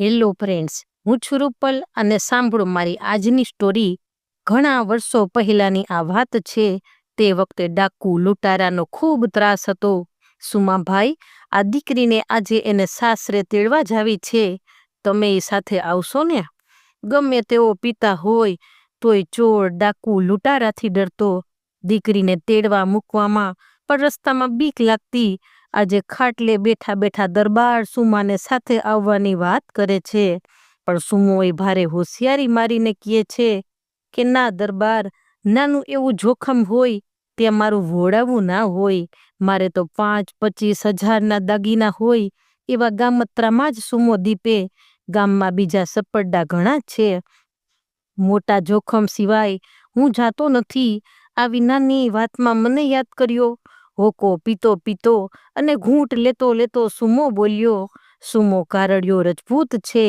Hello friends, હું છું રૂપલ અને સાંભળો મારી આજની સ્ટોરી. ઘણા વર્ષો પહેલાંની આ વાત છે. તે વખતે ડાકુ લૂંટારાનો ખૂબ ત્રાસ હતો. સુમાભાઈ, આ દીકરીને આજે એને સાસરે તેડવા જાવી છે. તમે એ સાથે આવશો ને? ગમે તેઓ પિતા હોય, તોય ચોર ડાકુ લૂંટારાથી ડરતો. દીકરીને તેડવા મૂકવામાં પણ રસ્તામાં બીક લાગતી. આજે ખાટલે બેઠા બેઠા દરબાર સુમાને સાથે આવવાની વાત કરે છે. પણ સુમો એ ભારે હોશિયારી મારીને કહે છે કે, ના દરબાર, નાનું એવું જોખમ હોય તે મારું વોળાવું ના હોય. મારે તો પાંચ પચીસ હજારના દાગીના હોય, એવા ગામત્રામાં જ સુમો દીપે ગામમાં બીજા સપરડા ઘણા છે. મોટા જોખમ સિવાય હું જાતો નથી. આવી નાની વાતમાં મને યાદ કર્યો. હોકો, પીતો પીતો અને ઘૂંટ લેતો લેતો સુમો બોલ્યો, સુમો કારડિયો રજપૂત છે.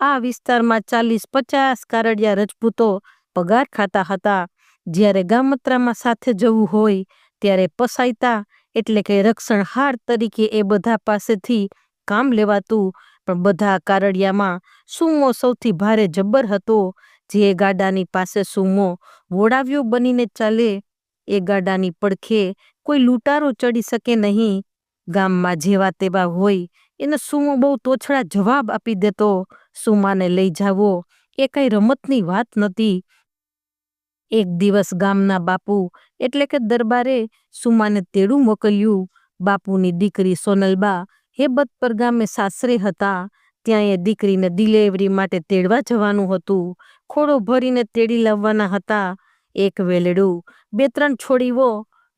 આ વિસ્તારમાં ચાલીસ, પચાસ કારડિયા રજપૂતો પગાર ખાતા હતા. જ્યારે ગામત્રામાં સાથે જવું હોય, ત્યારે પસાયતા એટલે કે રક્ષણહાર તરીકે એ બધા પાસેથી કામ લેવાતું. પણ બધા કારડિયામાં સુમો સૌથી ભારે જબ્બર હતો. જે ગાડાની પાસે સુમો વોડાવ્યો બનીને ચાલે, એ ગાડાની પડખે કોઈ લૂંટારો ચડી શકે નહીં. ગામમાં જેવા તેવા હોય, એને સુમો બહુ તોછડા જવાબ આપી દેતો. સુમાને લઈ જાવો, એ કઈ રમતની વાત નથી એક દિવસ ગામના બાપુ, એટલે કે દરબારે, સુમાને તેડું મોકલ્યું. બાપુની દીકરી સોનલબા, હેબત પર ગામે સાસરે હતા. ત્યાં એ દીકરીને ડિલેવરી માટે તેડવા જવાનું હતું. ખોડો ભરીને તેડી લાવવાના હતા. એક વેલડું, બે ત્રણ છોડીવો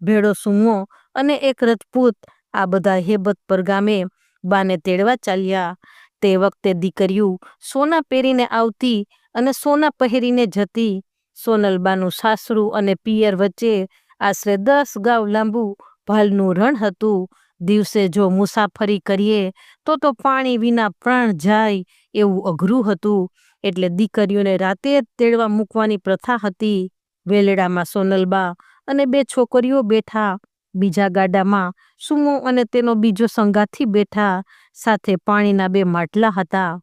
ભેડો સુમો અને એક રજપૂત આ બધા હેબત પર ગામે બાને તેડવા ચાલ્યા. તે વખતે દીકરીઓ સોના પહેરીને આવતી અને સોના પહેરીને જતી. સોનલબાનું સાસરું અને પિયર વચ્ચે આશરે દસ ગાવ લાંબુ ભાલનું રણ હતું. દિવસે જો મુસાફરી કરીએ તો તો પાણી વિના પ્રાણ જાય એવું અઘરું હતું. એટલે દીકરીઓને રાતે જ તેડવા મૂકવાની પ્રથા હતી. વેલડામાં સોનલબા અને બે છોકરીઓ બેઠા. બીજા ગાડામાં સુમો અને તેનો બીજો સંગાથી બેઠા, સાથે પાણીના બે માટલા હતા.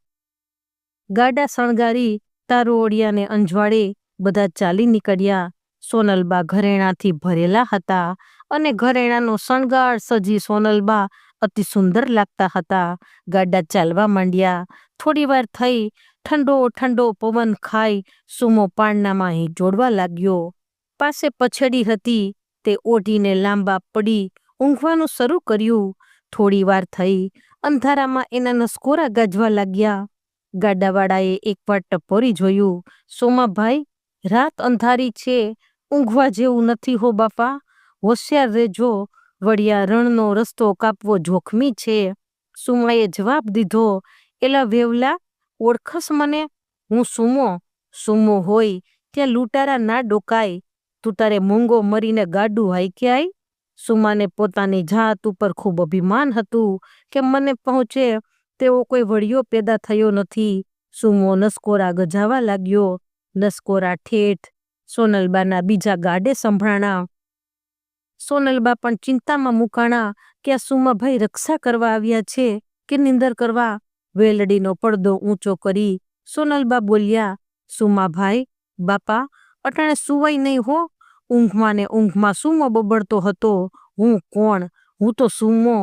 ગાડા શણગારી તારોડિયાને અંજવાળે, બધા ચાલી નીકળ્યા. સોનલબા ઘરેણાથી ભરેલા હતા અને ઘરેણાનો શણગાર સજી સોનલબા અતિ સુંદર લાગતા હતા. ગાડા ચાલવા માંડ્યા. થોડી વાર થઈ, ઠંડો ઠંડો પવન ખાઈ, સુમો પાણનામાં જોડવા લાગ્યો. પાસે પછડી હતી, તે ઓઢીને લાંબા પડી ઊંઘવાનું શરૂ કર્યું. થોડી વાર થઈ, અંધારામાં એના નસકોરા ગાજવા લાગ્યા. ગાડાવાળાએ એકવાર ટપોરી જોયું. સોમાભાઈ, રાત અંધારી છે. ઊંઘવા જેવું નથી હો બાપા. હોશિયાર રહેજો. વડિયા રણનો રસ્તો કાપવો જોખમી છે. સુમાએ જવાબ દીધો. એલા વેવલા, ઓળખસ મને. હું સુમો. સુમો હોય, ત્યાં લૂંટારા ના ડોકાય. તું તારે મૂંગો મરીને ગાડું હાઈક્યાય સુમાને પોતાની જાત ઉપર ખૂબ અભિમાન હતું કે મને પહોંચે તેવો કોઈ વળિયો પેદા થયો નથી. સુમો નસકોરા ગજાવા લાગ્યો. નસકોરા ઠેઠ, સોનલબાના બીજા ગાડે સંભળાણા. સોનલબા પણ ચિંતામાં મુકાણા કે આ સુમાભાઈ રક્ષા કરવા આવ્યા છે કે નિંદર કરવા? વેલડીનો પડદો ઊંચો કરી સોનલબા બોલ્યા સુમાભાઈ બાપા, અટાણે સુવાઈ નહીં હો. ઊંઘમાં ને ઊંઘમાં સુમો બબડતો હતો. હું કોણ? હું તો સુમો.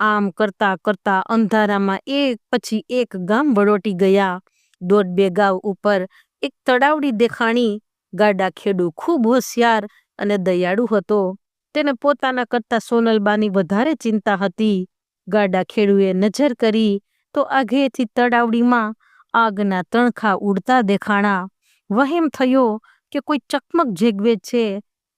આમ કરતા કરતા અંધારામાં એક પછી એક ગામ વળોટી ગયા. દોઢ બે ગાવ ઉપર એક તળાવડી દેખાણી. ગાડા ખેડુ ખૂબ હોશિયાર અને દયાળુ હતો. તેને પોતાના કરતા સોનલબાની વધારે ચિંતા હતી. ગાડા ખેડુએ નજર કરી તો આઘેથી તળાવડીમાં આગના તણખા ઉડતા દેખાણા. વહેમ થયો કે કોઈ ચકમક જેગવે છે.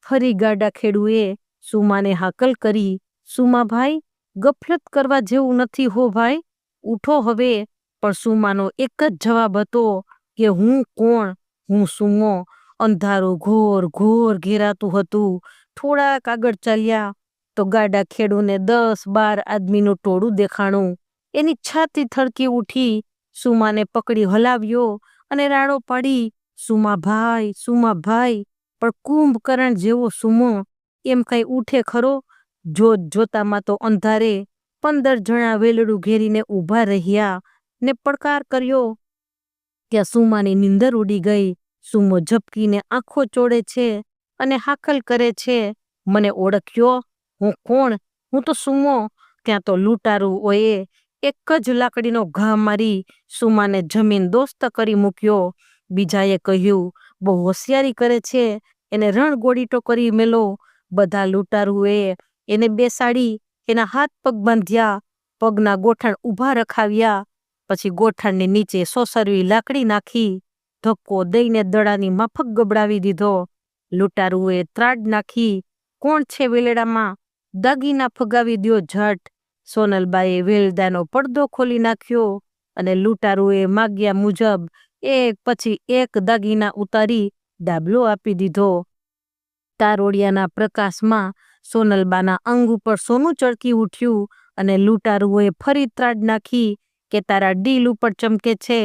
ફરી ગાડા ખેડુએ સુમાને હાકલ કરી સુમાભાઈ ગફલત કરવા જેવું નથી હો ભાઈ, ઉઠો હવે. પણ સુમાનો એક જ જવાબ હતો કે, હું કોણ? હું સુમો. અંધારું ઘોર ઘોર ઘેરાતું હતું. થોડાક આગળ ચાલ્યા તો ગાડા ખેડૂને દસ બાર આદમીનું ટોળું દેખાણું. એની છાતી થડકી ઉઠી, સુમાને પકડી હલાવ્યો અને રાડો પાડી, સુમા ભાઈ સુમા ભાઈ પણ કુંભકરણ જેવો સુમો એમ કઈ ઉઠે ખરો? જોત જોતામાં તો અંધારે પંદર જણા વેલડું ઘેરીને ઊભા રહ્યા ને પડકાર કર્યો. ત્યાં સુમાની નીંદર ઉડી ગઈ. સુમો ઝપકીને આંખો ચોડે છે અને હાકલ કરે છે. મને ઓળખ્યો? હું કોણ? હું તો સુમો. ત્યાં તો લૂંટારું ઓએ. એક જ લાકડીનો ઘા મારી સુમાને જમીન દોસ્ત કરી મૂક્યો. બીજાએ કહ્યું બહુ હોશિયારી કરે છે. એને રણગોડીટો કરી મેલો. બધા લૂંટારુએ એને બેસાડી, એના હાથ પગ બાંધ્યા, પગના ગોઠણ ઊભા રખાવ્યા, પછી ગોઠણની નીચે સોસરવી લાકડી નાખી, ધક્કો દઈને દડાની માફક ગબડાવી દીધો. લૂંટારુએ ત્રાડ નાખી, કોણ છે વેલેડામાં? દાગીના ફગાવી દ્યો ઝટ. સોનલબાએ વેલદાનો પડદો ખોલી નાખ્યો અને લૂંટારુએ માગ્યા મુજબ એક પછી એક દાગીના ઉતારી ડાબલો આપી દીધો. તારોડિયાના પ્રકાશમાં સોનલબાના અંગ ઉપર સોનું ચળકી ઉઠ્યું અને લૂંટારુઓએ ફરી ત્રાડ નાખી કે તારા ડીલ ઉપર ચમકે છે,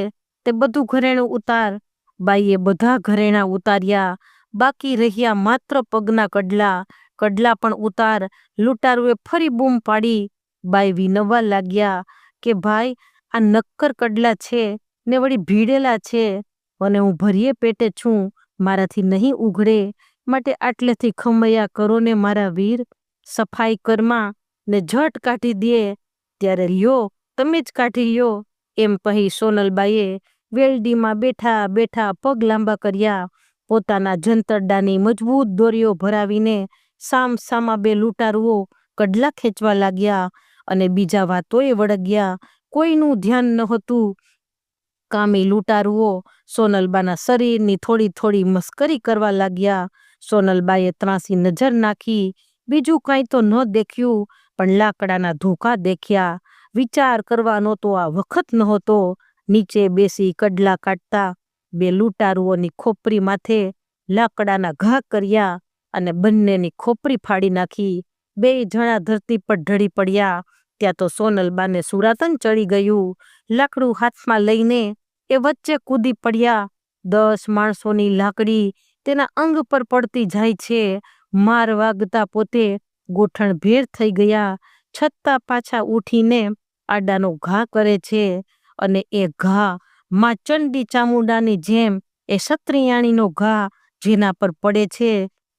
તે બધું ઘરેણું ઉતાર. બાઈએ બધા ઘરેણા ઉતાર્યા, બાકી રહ્યા માત્ર પગના કડલા. કડલા પણ ઉતાર, લૂંટારુએ ફરી બૂમ પાડી. બાઈ વિનવવા લાગ્યા કે ભાઈ, આ નક્કર કડલા છે. ને વળી ભીડેલા છે અને હું ભરીએ પેટે છું, મારાથી નહીં ઉઘડે માટે આટલેથી ખમૈયા કરો ને મારા વીર સફાઈ કરમાં ને ઝટ કાઢી દે, ત્યારે લ્યો, તમે જ કાઢી લ્યો, એમ કહી સોનલબાઈએ વેલડીમાં બેઠા બેઠા પગ લાંબા કર્યા, પોતાના જંતરડાની મજબૂત દોરીઓ ભરાવીને સામ સામા બે લૂંટારુઓ કડલા ખેંચવા લાગ્યા અને બીજા વાતોએ વળગ્યા, કોઈનું ધ્યાન નહોતું કામી લૂંટારુઓ સોનલબાના શરીરની થોડી થોડી મસ્કરી કરવા લાગ્યા. સોનલબાએ ત્રાસી નજર નાખી. બીજું કાંઈ તો ન દેખ્યું, પણ લાકડાના ધોકા દેખ્યા. વિચાર કરવાનો તો આ વખત નહોતો. નીચે બેસી કડલા કાઢતા બે લૂંટારુઓની ખોપરી માથે લાકડાના ઘા કર્યા અને બંનેની ખોપરી ફાડી નાખી. બે જણા ધરતી પર ઢળી પડ્યા. ત્યાં તો સોનલબાને સુરાતન ચડી ગયું. લાકડું હાથમાં લઈને એ વચ્ચે કૂદી પડ્યા. દસ માણસોની લાકડી તેના અંગ પર પડતી જાય છે. માર વાગતા પોતે ગોઠણ ભેર થઈ ગયા. છતાં પાછા ઉઠીને આડાનો ઘા કરે છે અને એ ઘા માં ચંડી ચામુંડાની જેમ એ સત્રિયાણીનો ઘા જેના પર પડે છે.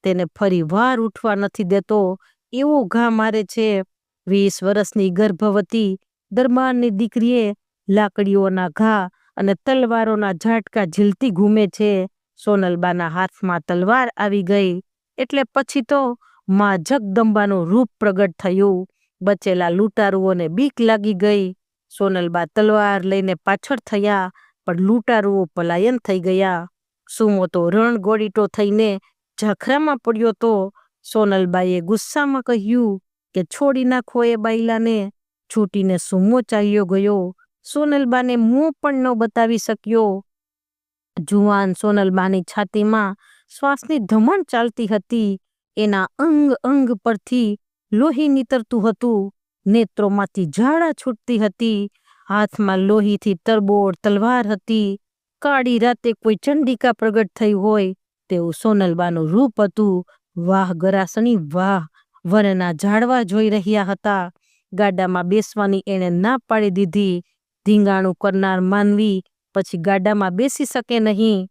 તેને ફરી વાર ઉઠવા નથી દેતો. એવો ઘા મારે છે. વીસ વર્ષની ગર્ભવતી દરબારની દીકરીએ લાકડીઓના ઘા અને તલવારોના ઝાટકા ઝીલતી ઘૂમે છે. સોનલબાના હાથમાં તલવાર આવી ગઈ એટલે પછી તો માં જગદંબાનું રૂપ પ્રગટ થયું. બચેલા લૂંટારુઓને બીક લાગી ગઈ. સોનલબા તલવાર લઈને પાછળ થયા પણ લૂંટારુઓ પલાયન થઈ ગયા. સુમો તો રણગોડીટો થઈને ઝાખરામાં પડ્યો તો સોનલબાએ ગુસ્સામાં કહ્યું કે છોડી નાખો એ બાયલાને. છૂટીને સુમો ચાલ્યો ગયો. સોનલબાને મોં પણ ન બતાવી શક્યો. જુવાન સોનલબાની છાતીમાં શ્વાસની ધમણ ચાલતી હતી. એના અંગ અંગ પરથી લોહી નીતરતું હતું. નેત્રોમાંથી ઝાડા છૂટતી હતી. હાથમાં લોહીથી તરબોળ તલવાર હતી. કાળી રાતે કોઈ ચંડિકા પ્રગટ થઈ હોય તેવું સોનલબાનું રૂપ હતું. વાહ ગરાસણી વાહ! વનના ઝાડવા જોઈ રહ્યા હતા. ગાડામાં બેસવાની એણે ના પાડી દીધી. ધીંગાણું કરનાર માનવી પછી ગાડામાં બેસી શકે નહીં.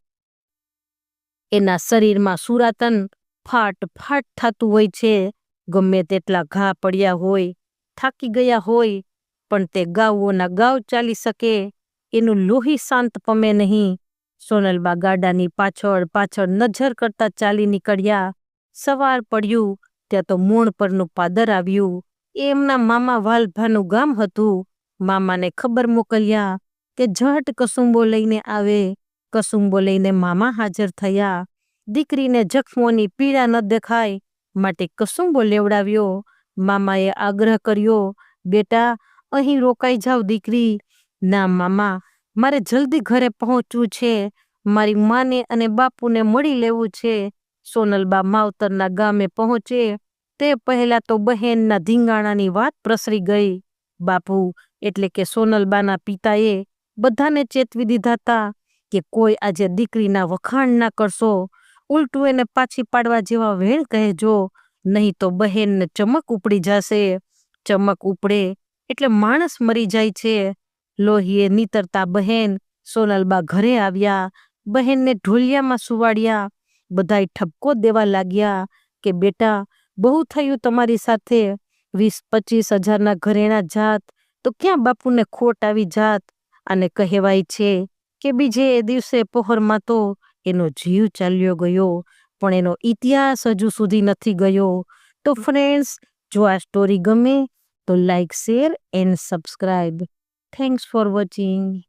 એના શરીરમાં સુરાતન ફાટ ફાટ થતું હોય છે. ગમે તેટલા ઘા પડ્યા હોય, થાકી ગયા હોય, પણ તે ગાઉઓના ગાવ ચાલી શકે. એનું લોહી શાંત પમે નહીં. સોનલબા ગાડાની પાછળ પાછળ નજર કરતા ચાલી નીકળ્યા. સવાર પડ્યું. ત્યાં તો મૂણ પરનું પાદર આવ્યું. એમના મામા વાલભાનું ગામ હતું. મામાને ખબર મોકલ્યા કે ઝટ કસુંબો લઈને આવે. કસુંબો લઈને મામા હાજર થયા. દીકરીને જખમોની પીડા ન દેખાય માટે કસુંબો લેવડાવ્યો. મામાએ આગ્રહ કર્યો, બેટા, અહીં રોકાઈ જાવ દીકરી. ના મામા, મારે જલ્દી ઘરે પહોંચવું છે. મારી માને અને બાપુને મળી લેવું છે. સોનલબા માવતરના ગામે પહોંચે, તે પહેલા તો બહેનના ધીંગાણાની વાત પ્રસરી ગઈ. બાપુ, એટલે કે સોનલબાના પિતાએ બધાને ચેતવી દીધા હતા કે કોઈ આજે દીકરીના વખાણ ના કરશો. ઉલટું એને પાછી પાડવા જેવા વેણ કહેજો, નહીં તો બહેનને ચમક ઉપડી જશે. ચમક ઉપડે એટલે માણસ મરી જાય છે. લોહીએ નીતરતા બહેન સોનલબા ઘરે આવ્યા, બહેનને ઢોલિયામાં સુવાડ્યા. બધાય ઠપકો દેવા લાગ્યા કે, બેટા, બહુ થયું તમારી સાથે. વીસ પચીસ હજારના ઘરેણા જાત. તો ક્યાં બાપુને ખોટ આવી જાત? અને કહેવાય છે કે, બીજે એ દિવસે પહોરમાં તો એનો જીવ ચાલ્યો ગયો. પણ એનો ઇતિહાસ હજુ સુધી નથી ગયો. તો ફ્રેન્ડ્સ જો આ સ્ટોરી ગમે તો like share and subscribe thanks for watching